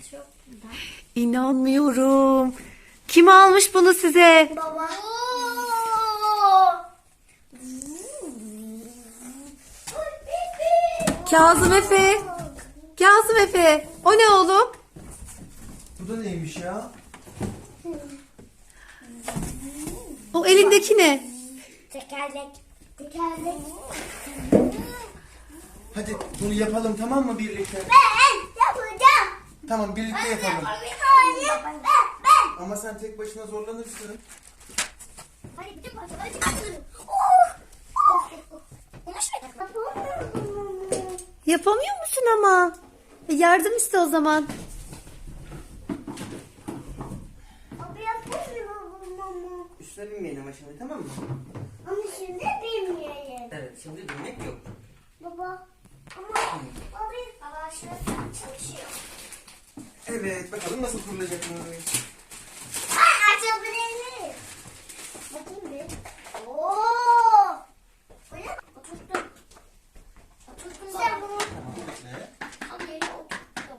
Kimse yok. İnanmıyorum. Kim almış bunu size? Baba. Kazım Efe. Kazım Efe. O ne oğlum? Bu da neymiş ya? O elindeki ne? Tekerlek. Tekerlek. Hadi bunu yapalım tamam mı birlikte? Ben. Tamam birlikte yapalım. Hayır. Ben. Ben. Ama sen tek başına zorlanırsın. Hadi bütün parçaları çıkartalım. Oh. Oh. Şöyle Yapamıyor musun ama? E, yardım iste o zaman. Üstüne binmeyelim ama şimdi tamam mı? Ama şimdi bilmeyelim. Evet şimdi binmek yok. Baba. Ama abi. Baba şurası çalışıyor. Evet bakalım nasıl kurulacakmış. Ay açabilir. Bakayım bir. Oo. Öyle oturttum. Oturttum sen bunu. Bekle. Tam yere oturttum.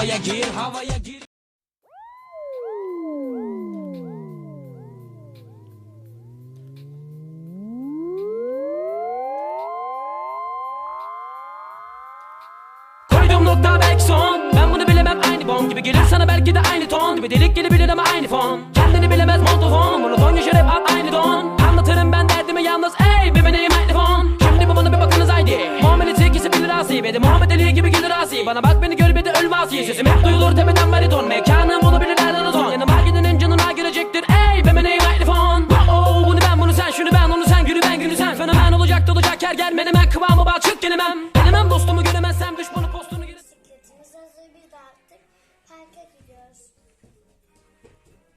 havaya gir havaya gir. Koyduğum nokta belki son. Ben bunu bilemem aynı bon gibi gelir sana belki de aynı ton Gibi delik gelir ama aynı fon. Kendini bilemez montofon Monoton yaşar hep at aynı don. Anlatırım ben derdimi yalnız ey bir benim mikrofon Şimdi bu bana bir bakınız haydi. Muhammed'in ikisi bilir asi Muhammed Ali gibi gelir asi Bana bak asi Sesim hep duyulur tepeden bariton. Mekanım olabilir nereden ton Yanıma gidenin canına gelecektir